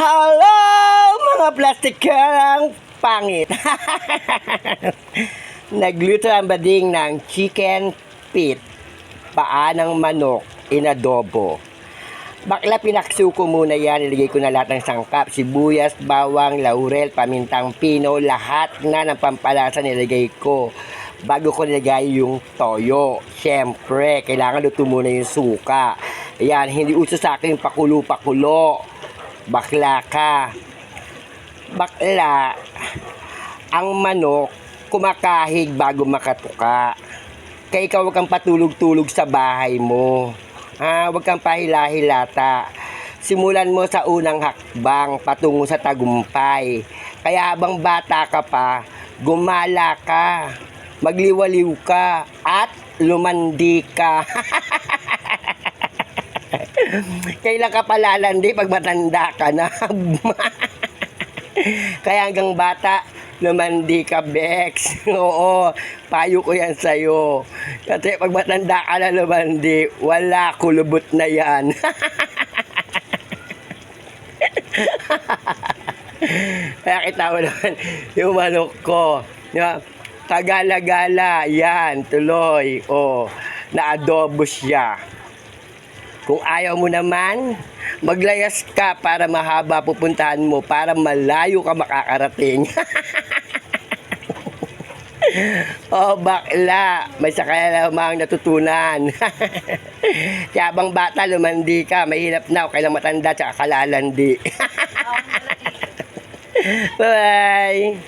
Hello, mga plastikerang pangit. Nagluto ang bading ng chicken pit, paa ng manok, inadobo. Bakla pinaksu ko muna yan, nilagay ko na lahat ng sangkap, sibuyas, bawang, laurel, pamintang pino, lahat na ng pampalasa nilagay ko. Bago ko nilagay yung toyo. Siyempre, kailangan luto muna yung suka. Ayan, hindi uso sa akin pakulo-pakulo. Bakla ka. Bakla, ang manok, kumakahig bago makatuka. Kaya ikaw huwag kang patulog-tulog sa bahay mo. Ha, huwag kang pahila-hilata. Simulan mo sa unang hakbang patungo sa tagumpay. Kaya habang bata ka pa, gumala ka, magliwaliw ka, at lumandi ka. Kailan ka palalandi pag matanda ka na? Kaya hanggang bata, lumandi ka, Bex. Oo, payo ko yan sa'yo. Kasi pag matanda ka na lumandi, wala, kulubot na yan. Kaya kita mo naman yung manok ko. Yeah. Tagala-gala, yan, tuloy. Oh, na-adobo siya. Kung ayaw mo naman, maglayas ka para mahaba pupuntahan mo, para malayo ka makakarating. oh, bakla. May sakaya lamang natutunan. Kaya habang bata, lumandi ka. Mahirap na. Kailang matanda, tsaka kalalandi. Bye!